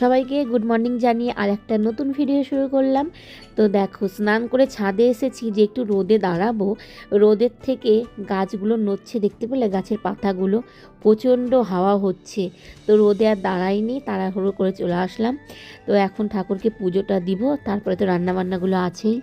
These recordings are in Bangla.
সবাইকে গুড মর্নিং জানিয়ে আর একটা নতুন ভিডিও শুরু করলাম। তো দেখো, স্নান করে ছাদে এসেছি যে একটু রোদে দাঁড়াবো। রোদের থেকে গাছগুলো নড়ছে, দেখতে পেলে গাছের পাতাগুলো প্রচণ্ড হাওয়া হচ্ছে। তো রোদে আর দাঁড়াইনি, তাড়াহুড়ো করে চলে আসলাম। তো এখন ঠাকুরকে পুজোটা দিব, তারপরে তো রান্নাবান্নাগুলো আছেই।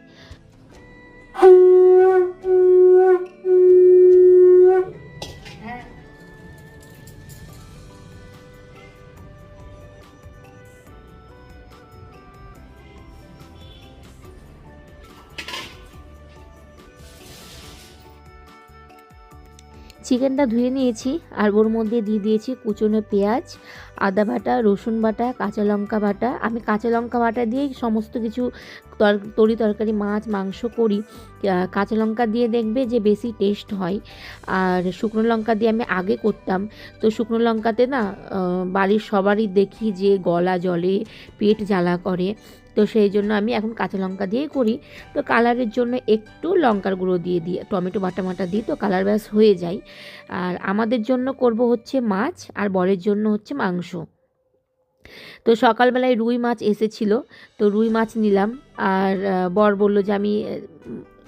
চিকেনটা ধুয়ে নিয়েছি আর ওর মধ্যে দিয়ে দিয়েছি কুচনো পেঁয়াজ, আদা বাটা, রসুন বাটা, কাঁচা লঙ্কা বাটা। আমি কাঁচা লঙ্কা বাটা দিয়েই সমস্ত কিছু তর, তরি তরকারি, মাছ, মাংস করি। কাঁচা লঙ্কা দিয়ে দেখবে যে বেশি টেস্ট হয়। আর শুকনো লঙ্কা দিয়ে আমি আগে করতাম। তো শুকনো লঙ্কাতে না বাড়ির সবারই দেখি যে গলা জলে, পেট জ্বালা করে। তো সেই জন্য আমি এখন কাঁচা লঙ্কা দিয়ে করি। তো কালারের জন্য একটু লঙ্কার গুঁড়ো দিয়ে দিই, টমেটো বাটা মাটা দিই, তো কালার ব্যাস হয়ে যায়। আর আমাদের জন্য করব হচ্ছে মাছ, আর বরের জন্য হচ্ছে মাংস। তো সকালবেলায় রুই মাছ এসেছিল, তো রুই মাছ নিলাম। আর বর বলল যে আমি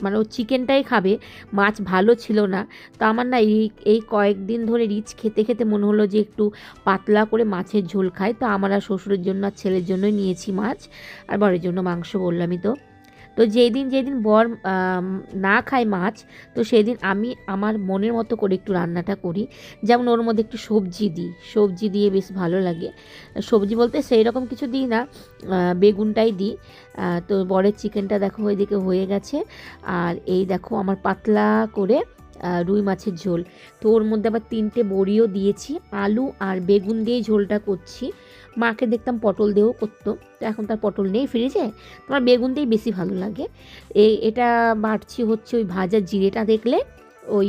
মানে ও চিকেনটাই খাবে, মাছ ভালো ছিল না। তো আমার না এই এই কয়েকদিন ধরে রিচ খেতে খেতে মনে হলো যে একটু পাতলা করে মাছের ঝোল খায় তো আমার আর শ্বশুরের জন্য আর ছেলের জন্যই নিয়েছি মাছ। আর বরের জন্য মাংস বললামই তো। তো যেই দিন যেই দিন বর না খায় মাছ, তো সেই দিন আমি আমার মনের মতো করে একটু রান্নাটা করি। যেমন ওর মধ্যে একটু সবজি দিই। সবজি দিয়ে বেশ ভালো লাগে। সবজি বলতে সেই রকম কিছু দিই না বেগুনটাই দিই। তো বরের চিকেনটা দেখো ওইদিকে হয়ে গেছে। আর এই দেখো আমার পাতলা করে রুই মাছের ঝোল। তো ওর মধ্যে আবার তিনটে বড়িও দিয়েছি। আলু আর বেগুন দিয়ে ঝোলটা করছি। মাকে দেখতাম পটল দিয়েও করতো। তো এখন তার পটল নেই ফ্রিজে। তোমার বেগুন দিয়েই বেশি ভালো লাগে। এই এটা বাড়ছি হচ্ছে ওই ভাজা জিরেটা দেখলে, ওই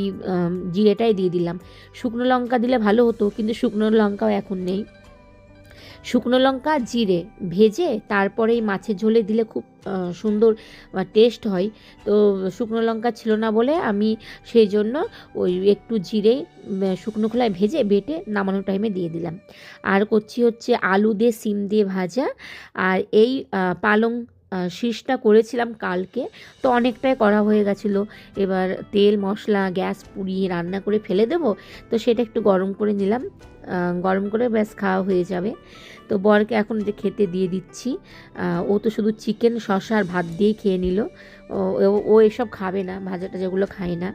জিরেটাই দিয়ে দিলাম। শুকনো লঙ্কা দিলে ভালো হতো, কিন্তু শুকনো লঙ্কাও এখন নেই। শুকনো লঙ্কা, জিরে ভেজে তারপরে এই মাছের ঝোলে দিলে খুব সুন্দর টেস্ট হয়। তো শুকনো লঙ্কা ছিল না বলে আমি সেই জন্য ওই একটু জিরে শুকনো খোলায় ভেজে বেটে নামানোর টাইমে দিয়ে দিলাম। আর করছি হচ্ছে আলু দিয়ে সিম দিয়ে ভাজা। আর এই পালং শীষটা করেছিলাম কালকে। তো অনেকটাই করা হয়ে গেছিল। এবার তেল, মশলা, গ্যাস পুড়িয়ে রান্না করে ফেলে দেবো। তো সেটা একটু গরম করে নিলাম। গরম করে ব্যাস খাওয়া হয়ে যাবে। তো বরকে এখন যে খেতে দিয়ে দিচ্ছি ও তো শুধু চিকেন, শসা আর ভাত দিয়েই খেয়ে নিল। ও- এসব খাবে না ভাজা টাজাগুলো খায় না।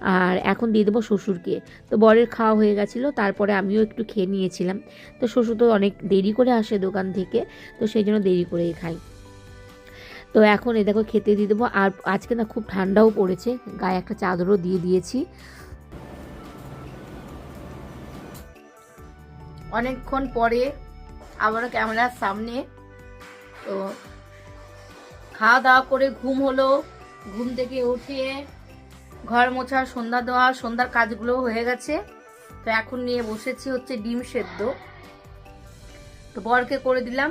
আর এখন দিয়ে দেবো শ্বশুরকে। তো বরের খাওয়া হয়ে গেছিল, তারপরে আমিও একটু খেয়ে নিয়েছিলাম। তো শ্বশুর তো অনেক দেরি করে আসে দোকান থেকে, তো সেই জন্য দেরি করেই খাই। তো এখন এ দেখো খেতে দিয়ে দেবো। আর আজকে না খুব ঠান্ডাও পড়েছে, গায়ে একটা চাদরও দিয়ে দিয়েছি। অনেকক্ষণ পরে আবারও ক্যামেরার সামনে। তো খাওয়া দাওয়া করে ঘুম হলো, ঘুম থেকে উঠে ঘর মোছা, সন্ধ্যা দেওয়া, সন্ধ্যার কাজগুলো হয়ে গেছে। তো এখন নিয়ে বসেছি হচ্ছে ডিম সেদ্ধ। তো বরকে করে দিলাম।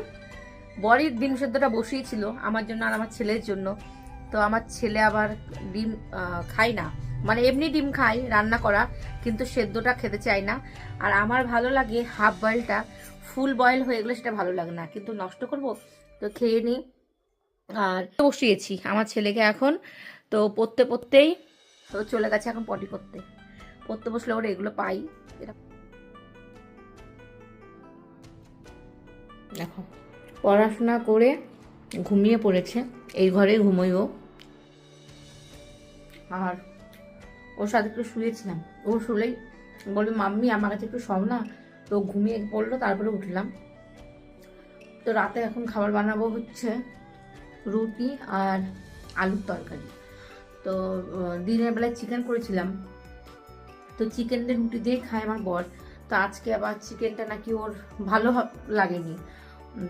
বরই ডিম সেদ্ধটা বসিয়েছিল আমার জন্য আর আমার ছেলের জন্য। তো আমার ছেলে আবার ডিম খায় না। মানে এমনি ডিম খায় রান্না করা, কিন্তু সেদ্ধটা খেতে চায় না। আর আমার ভালো লাগে হাফ বয়েলটা, ফুল বয়েল হয়ে গেলে সেটা ভালো লাগে না। কিন্তু নষ্ট করব? তো খেয়ে নিই আর বসিয়েছি আমার ছেলেকে এখন। তো পড়তে পড়তেই তো চলে গেছে এখন পটি করতে। পড়তে বসলে ওরা এগুলো পাই। এটা দেখো। পড়াশোনা করে ঘুমিয়ে পড়েছে। এই ঘরে ও। আর ওর সাথে একটু শুয়েছিলাম। ও শুলেই বলবে মাম্মি, আমার কাছে একটু সব না। তো ঘুমিয়ে পড়ল, তারপরে উঠলাম। তো রাতে এখন খাবার বানাবো হচ্ছে রুটি আর আলুর তরকারি। তো দিনের বেলায় চিকেন করেছিলাম। তো চিকেনটা রুটি দিয়ে খায় আমার বর। তো আজকে আবার চিকেনটা নাকি ওর ভালো লাগেনি।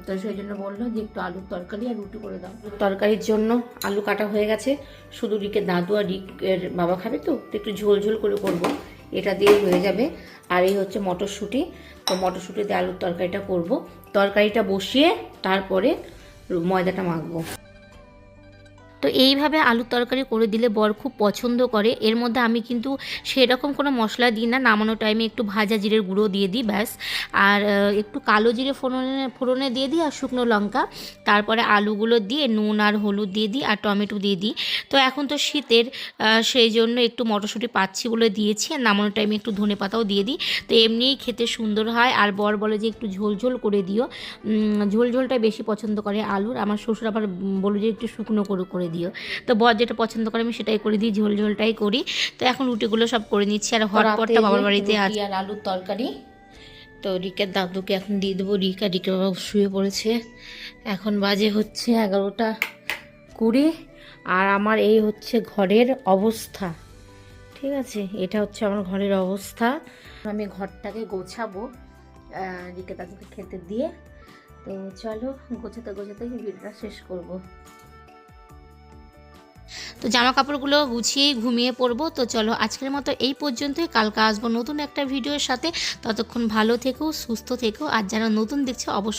তো সেই জন্য বলল যে একটু আলুর তরকারি আর রুটি করে দাও। তরকারির জন্য আলু কাটা হয়ে গেছে। শুধু রিকে দাদু আর রিকের বাবা খাবে তো একটু ঝোল ঝোল করে করব। এটা দিয়েই হয়ে যাবে। আর এই হচ্ছে মটরশুঁটি। তো মটরশুঁটি দিয়ে আলুর তরকারিটা করব। তরকারিটা বসিয়ে তারপরে ময়দাটা মাখবো। তো এইভাবে আলুর তরকারি করে দিলে বর খুব পছন্দ করে। এর মধ্যে আমি কিন্তু সেরকম কোনো মশলা দিই না নামানোর টাইমে একটু ভাজা জিরের গুঁড়ো দিয়ে দিই ব্যাস। আর একটু কালো জিরে ফোড়নে ফোড়নে দিয়ে দিই আর শুকনো লঙ্কা। তারপরে আলুগুলো দিয়ে নুন আর হলুদ দিয়ে দিই আর টমেটো দিয়ে দিই। তো এখন তো শীতের সেই জন্য একটু মটরশুঁটি পাচ্ছি বলে দিয়েছি আর নামানোর টাইমে একটু ধনে পাতাও দিয়ে দিই। তো এমনিই খেতে সুন্দর হয় আর বর বলে যে একটু ঝোল ঝোল করে দিও। উম, ঝোল ঝোলটা বেশি পছন্দ করে আলুর। আমার শ্বশুর আবার বলো যে একটু শুকনো করে করে দিও। তো বর যেটা পছন্দ করে আমি সেটাই করে দিই ঝোল ঝোলটাই করি। তো এখন রুটিগুলো সব করে নিচ্ছি আর হটপটটা বাবার বাড়িতে আছে আর আলুর তরকারি। তো রিকের দাদুকে এখন দিয়ে দেবো রিকা রিকা বাবা শুয়ে পড়েছে। এখন বাজে হচ্ছে এগারোটা কুড়ি আর আমার এই হচ্ছে ঘরের অবস্থা। ঠিক আছে? এটা হচ্ছে আমার ঘরের অবস্থা। আমি ঘরটাকে গোছাবো রিকে দাদুকে খেতে দিয়ে। তো চলো গোছাতে গোছাতে ভিডিওটা শেষ করব। তো জামা কাপড়গুলো গুছিয়েই ঘুমিয়ে পড়ব। তো চলো আজকের মতো এই পর্যন্তই। কালকে আসব নতুন একটা ভিডিওর সাথে। ততক্ষণ ভালো থেকো, সুস্থ থেকো। আর যারা নতুন দেখছে, অবশ্যই